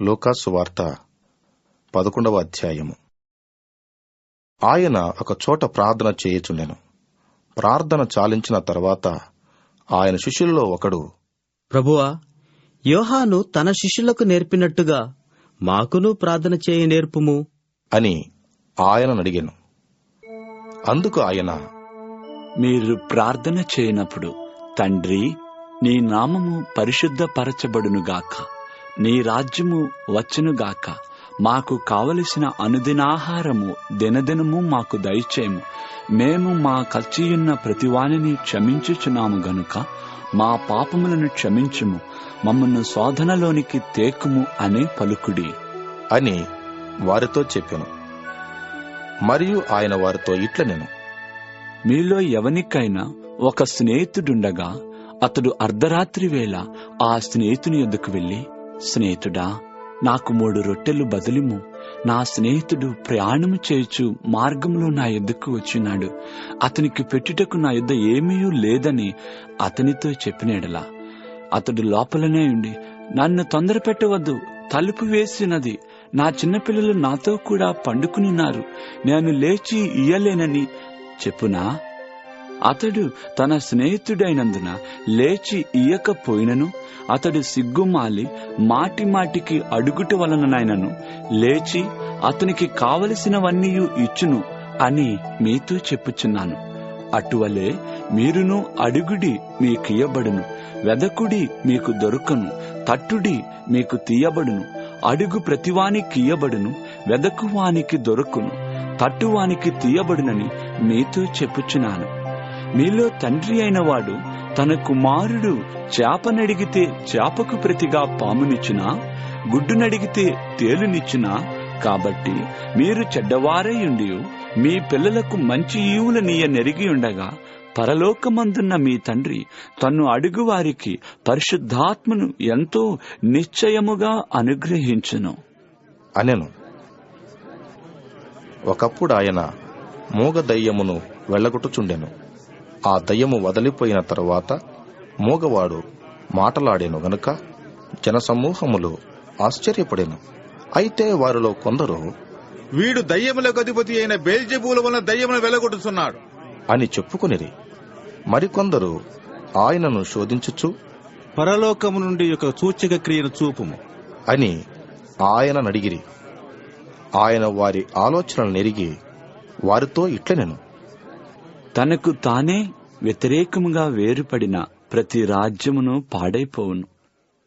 లూకాసు వార్త పదకొండవ అధ్యాయము. ఆయన ఒక చోట ప్రార్థన చేయుచుండెను. ప్రార్థన చాలించిన తర్వాత ఆయన శిష్యుల్లో ఒకడు ప్రభువా యోహాను తన శిష్యులకు నేర్పినట్టుగా మాకును ప్రార్థన చేయ నేర్పుము. అని ఆయన అడిగాను. అందుకు ఆయన మీరు ప్రార్థన చేయనప్పుడు తండ్రి నీ నామము పరిశుద్ధపరచబడునుగాక. నీ రాజ్యము వచ్చునుగాక. మాకు కావలసిన అనుదినాహారము దినదినము మాకు దయచేయము. మేము మా కల్చియున్న ప్రతివానిని క్షమించుచున్నాము గనుక మా పాపములను క్షమించుము. మమ్మను శోధనలోనికి తేకుము అనే పలుకుడి. అని వారితో చెప్పాను. మరియు ఆయన వారితో ఇట్ల నేను మీలో ఎవనికైనా ఒక స్నేహితుడుండగా అతడు అర్ధరాత్రి వేళ ఆ స్నేహితుని యొద్దకు వెళ్ళి స్నేహితుడా నాకు మూడు రొట్టెలు బదిలిము. నా స్నేహితుడు ప్రయాణము చేయుచు మార్గంలో నా యొద్దకు వచ్చినాడు. అతనికి పెట్టుటకు నా యుద్ధ ఏమీ లేదని అతనితో చెప్పినేడలా అతడు లోపలనే ఉండి నన్ను తొందర పెట్టవద్దు తలుపు వేసినది. నా చిన్నపిల్లలు నాతో కూడా పండుకునిన్నారు నేను లేచి ఇయ్యలేనని చెప్పునా? అతడు తన స్నేహితుడైనందున లేచి ఇయ్యకపోయినను అతడు సిగ్గుమాలి మాటి మాటికి అడుగుట వలననైనను లేచి అతనికి కావలసినవన్నీ ఇచ్చును అని మీతో చెప్పుచున్నాను. అటువలే మీరును అడుగుడి మీకియబడును వెదకుడి మీకు దొరకను తట్టుడి మీకు తీయబడును అడుగు ప్రతివానికియబడును వెదకువానికి దొరకును తట్టువానికి తీయబడునని మీతో చెప్పుచున్నాను. మీలో తండ్రి అయిన వాడు తన కుమారుడు చేపనడిగితే చేపకు ప్రతిగా పామునిచ్చునా? గుడ్డునడిగితే తేలునిచ్చునా? కాబట్టి మీరు చెడ్డవారై మీ పిల్లలకు మంచి ఈవులనీయ నెరిగి ఉండగా పరలోకమందున్న మీ తండ్రి తన్ను అడుగు వారికి పరిశుద్ధాత్మను ఎంతో నిశ్చయముగా అనుగ్రహించును. అనెను. ఒకప్పుడు ఆయన మూగ దయ్యమును వెళ్ళగొట్టుచుండెను. ఆ దయ్యము వదిలిపోయిన తరువాత మూగవాడు మాటలాడేను గనుక జనసమూహములు ఆశ్చర్యపడెను. అయితే వారిలో కొందరు వీడు దయ్యములకు అధిపతి అయిన బేల్జెబూల వలన దయ్యమును వెలగొట్టుచున్నాడు అని చెప్పుకొనిరి. మరికొందరు ఆయనను శోధించుచు పరలోకము నుండి ఒక సూచక క్రియను చూపుము. అని ఆయన నడిగిరి ఆయన వారి ఆలోచనలు నెరిగి వారితో ఇట్లనెను. తనకు తానే వ్యతిరేకముగా వేరుపడిన ప్రతి రాజ్యమును పాడైపోవును.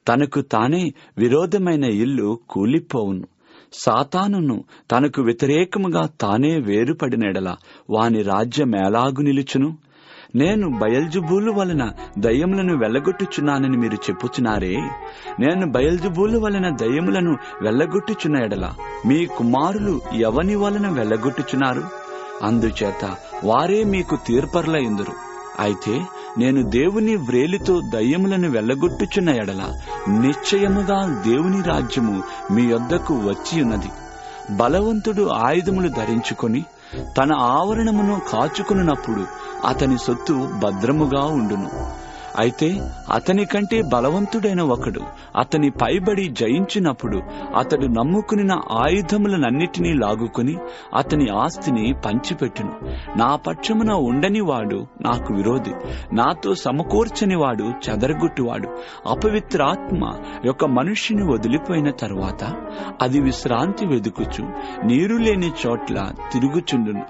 తనకు తానే విరోధమైన ఇల్లు కూలిపోవును. సాతానును తనకు వ్యతిరేకముగా తానే వేరుపడినెడల వాని రాజ్యం ఎలాగు నిలుచును? నేను బయల్జుబూలు వలన దయ్యములను వెళ్ళగొట్టుచున్నానని మీరు చెప్పుచున్నారే? నేను బయల్జుబూలు వలన దయ్యములను వెళ్ళగొట్టుచున్న ఎడల మీ కుమారులు ఎవని వలన వెళ్ళగొట్టుచున్నారు అందుచేత వారే మీకు తీర్పర్ల ఎందురు. అయితే నేను దేవుని వ్రేలితో దయ్యములను వెళ్ళగొట్టుచున్న ఎడల నిశ్చయముగా దేవుని రాజ్యము మీ యొద్దకు వచ్చియున్నది. బలవంతుడు ఆయుధములు ధరించుకొని తన ఆవరణమును కాచుకున్నప్పుడు అతని సొత్తు భద్రముగా ఉండును. అయితే అతని కంటే బలవంతుడైన ఒకడు అతని పైబడి జయించినప్పుడు అతడు నమ్ముకుని ఆయుధములనన్నిటినీ లాగుకుని అతని ఆస్తిని పంచిపెట్టును. నా పక్షమున ఉండని వాడు నాకు విరోధి. నాతో సమకూర్చని వాడు చెదరగొట్టువాడు. అపవిత్రాత్మ యొక్క మనుష్యుని వదిలిపోయిన తరువాత అది విశ్రాంతి వెదుకుచు. నీరు లేని చోట్ల తిరుగుచుండును.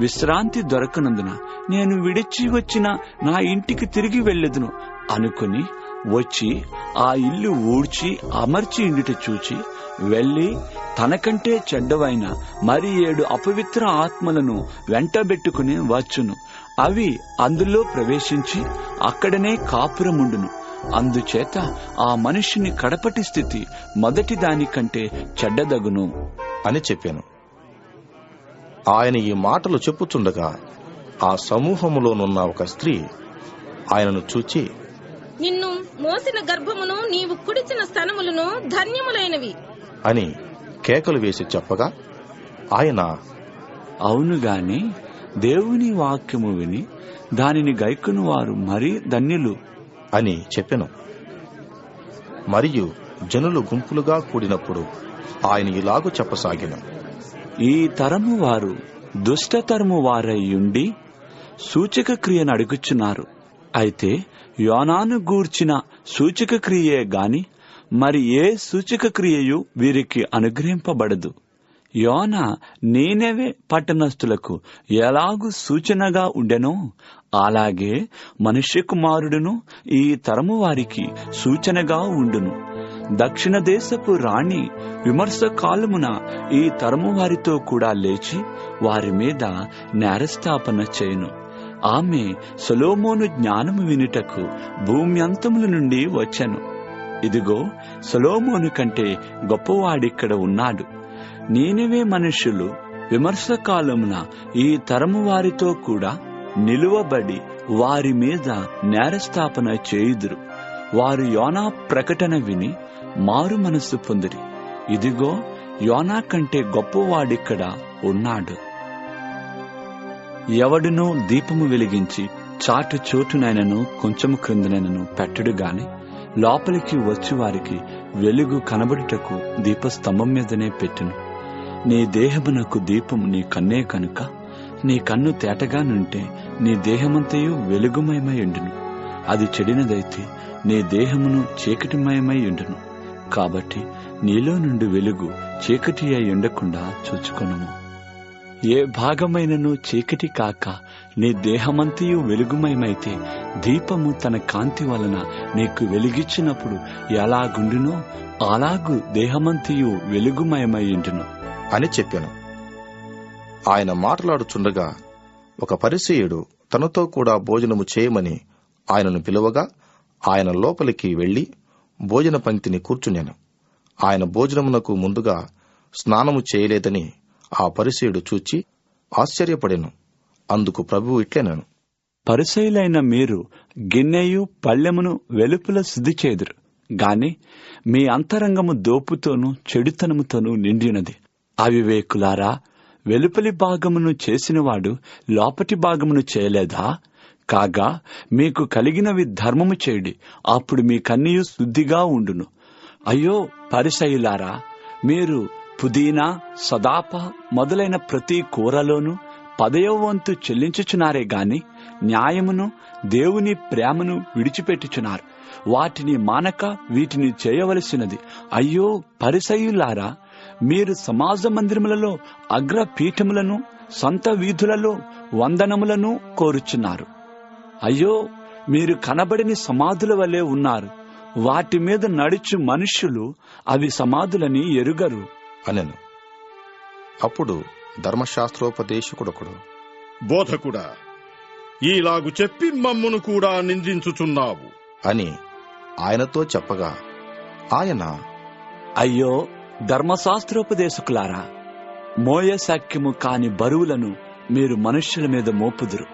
విశ్రాంతి దొరకనందున నేను విడిచి వచ్చిన నా ఇంటికి తిరిగి వెళ్ళదును. అనుకుని వచ్చి ఆ ఇల్లు ఊడ్చి అమర్చి ఇండిట చూచి వెళ్ళి తనకంటే చెడ్డవైన మరి ఏడు అపవిత్ర ఆత్మలను వెంటబెట్టుకుని వచ్చును. అవి అందులో ప్రవేశించి అక్కడనే కాపురముండును. అందుచేత ఆ మనిషిని కడపటి స్థితి మొదటి దానికంటే చెడ్డదగును. అని చెప్పాను. ఆయన ఈ మాటలు చెప్పుచుండగా ఆ సమూహములోనున్న ఒక స్త్రీ ఆయనను చూచి నిన్ను మోసిన గర్భమును నీవు కుడిచిన స్తనములను ధన్యములైనవి. అని కేకలు వేసి చెప్పగా ఆయన అవును గాని దేవుని వాక్యము విని దానిని గైకును వారు మరీ ధన్యులు. అని చెప్పెను. మరియు జనులు గుంపులుగా కూడినప్పుడు ఆయన ఇలాగు చెప్పసాగిన. ఈ తరము వారు దుష్టతరము వారై ఉండి సూచక క్రియను అడుగుచున్నారు. అయితే యోనాను గూర్చిన సూచక క్రియే గాని మరి ఏ సూచక క్రియయు వీరికి అనుగ్రహింపబడదు. యోన నేనవే పట్టణస్థులకు ఎలాగు సూచనగా ఉండెనో అలాగే మనుష్య కుమారుడును ఈ తరము వారికి సూచనగా ఉండును. దక్షిణ దేశపు రాణి విమర్శ కాలమున ఈ తరము వారితో కూడా లేచి వారి మీద నేరస్థాపన చేయను. ఆమె సొలోమోను జ్ఞానము వినుటకు భూమి అంతముల నుండి వచ్చెను. ఇదిగో సొలోమోను కంటే గొప్పవాడిక్కడ ఉన్నాడు. నేనివే మనుష్యులు విమర్శ కాలమున ఈ తరము వారితో కూడా నిలువబడి వారి మీద నేరస్థాపన చేయుదురు. వారు యోనా ప్రకటన విని మారు మనస్సు పొందిరి. ఇదిగో యోనా కంటే గొప్పవాడిక్కడ ఉన్నాడు. ఎవడునో దీపము వెలిగించి చాటు చోటునైనను కొంచెము క్రిందనైనను పెట్టడు గాని లోపలికి వచ్చి వారికి వెలుగు కనబడుటకు దీపస్తంభం మీదనే పెట్టును. నీ దేహమునకు దీపం నీ కన్నే కనుక నీ కన్ను తేటగా నుంటే నీ దేహమంతయు వెలుగుమయమై ఉండును. అది చెడినదైతే నీ దేహమును చీకటిమయమై ఉండును. కాబట్టి నీలో నుండి వెలుగు చీకటి అయి ఉండకుండా చూచుకొనుము. ఏ భాగమైనను చీకటి కాక నీ దేహమంతయు వెలుగుమయమైతే దీపము తన కాంతి వలన నీకు వెలిగిచ్చినప్పుడు ఎలాగుండునో అలాగు దేహమంతయు వెలుగుమయమై అని చెప్పాను. ఆయన మాట్లాడుచుండగా ఒక పరిసయుడు తనతో కూడా భోజనము చేయమని ఆయనను పిలువగా ఆయన లోపలికి వెళ్ళి భోజన పంక్తిని కూర్చున్నాను ఆయన భోజనమునకు ముందుగా స్నానము చేయలేదని ఆ పరిసయుడు చూచి ఆశ్చర్యపడెను. అందుకు ప్రభువు ఇట్లెనను. పరిసయులైన మీరు గిన్నెయు పళ్ళెమును వెలుపుల శుద్ధి చేదురు. గాని మీ అంతరంగము దోపుతోనూ చెడుతనముతోనూ నిండినది. అవివేకులారా వెలుపలి భాగమును చేసినవాడు లోపటి భాగమును చేయలేదా? కాగా మీకు కలిగినవి ధర్మము చేయుడి. అప్పుడు మీ కన్నీయు శుద్ధిగా ఉండును. అయ్యో పరిసయులారా మీరు పుదీనా సదాప మొదలైన ప్రతి కూరలోనూ పదయో వంతు చెల్లించుచున్నారే గాని న్యాయమును దేవుని ప్రేమను విడిచిపెట్టుచున్నారు. వాటిని మానక వీటిని చేయవలసినది. అయ్యో పరిసయులారా మీరు సమాజ మందిరములలో అగ్రపీఠములను సొంత సంత వీధులలో వందనములను కోరుచున్నారు. అయ్యో మీరు కనబడిని సమాధుల వలె ఉన్నారు. వాటి మీద నడుచు మనుష్యులు అవి సమాధులని ఎరుగరు. అనెను. అప్పుడు ధర్మశాస్త్రోపదేశకుడొకడు బోధకుడా ఈలాగు చెప్పి మమ్మును కూడా నిందించుచున్నావు. అని ఆయనతో చెప్పగా ఆయన అయ్యో ధర్మశాస్త్రోపదేశకులారా మోయశాక్యము కాని బరువులను మీరు మనుష్యుల మీద మోపుదురు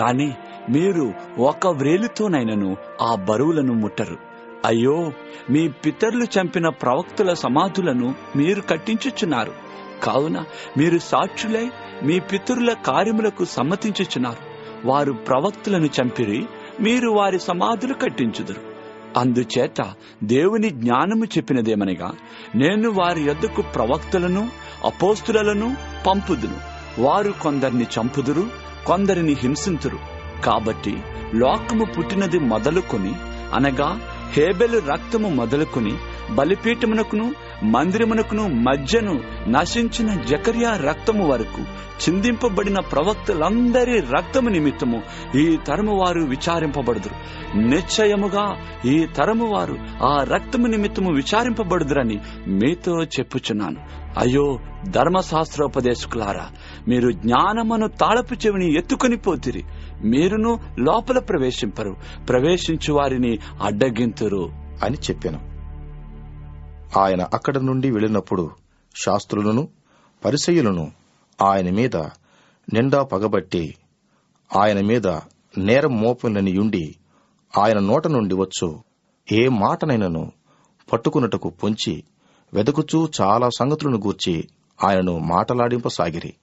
గాని మీరు ఒక వ్రేలుతోనైనను ఆ బరువులను ముట్టరు. అయ్యో మీ పితరులు చంపిన ప్రవక్తుల సమాధులను మీరు కట్టించుచున్నారు. కావున మీరు సాక్షులై మీ పితరుల కార్యములకు సమ్మతించుచున్నారు. వారు ప్రవక్తులను చంపిరి మీరు వారి సమాధులు కట్టించుదురు. అందుచేత దేవుని జ్ఞానము చెప్పినదేమనగా నేను వారి యొద్దకు ప్రవక్తలను అపోస్తులను పంపుదును. వారు కొందరిని చంపుదురు కొందరిని హింసింతురు. కాబట్టి లోకము పుట్టినది మొదలుకొని అనగా హేబెలు రక్తము మొదలుకుని బలిపీఠమునకును మందిరమునకును మధ్యను నశించిన జకర్యా రక్తము వరకు చిందింపబడిన ప్రవక్తలందరి రక్తము నిమిత్తము ఈ తరము వారు విచారింపబడుదురు. నిశ్చయముగా ఈ తరము వారు ఆ రక్తము నిమిత్తము విచారింపబడుదురని మీతో చెప్పుచున్నాను. అయ్యో ధర్మశాస్త్రోపదేశకులారా మీరు జ్ఞానమును తాళపు చెవిని ఎత్తుకొని పోతిరి. మీరును లోపల ప్రవేశింపరు. ప్రవేశించు వారిని అడ్డగింతురు అని చెప్పాను. ఆయన అక్కడి నుండి వెళ్ళినప్పుడు శాస్త్రులను పరిసయులను ఆయన మీద నిండా పగబట్టి ఆయన మీద నేరం మోపునని ఉండి ఆయన నోట నుండి వచ్చు. ఏ మాటనైనను పట్టుకున్నటకు పొంచి వెదకుచూ చాలా సంగతులను గూర్చి ఆయనను మాటలాడింపసాగిరి.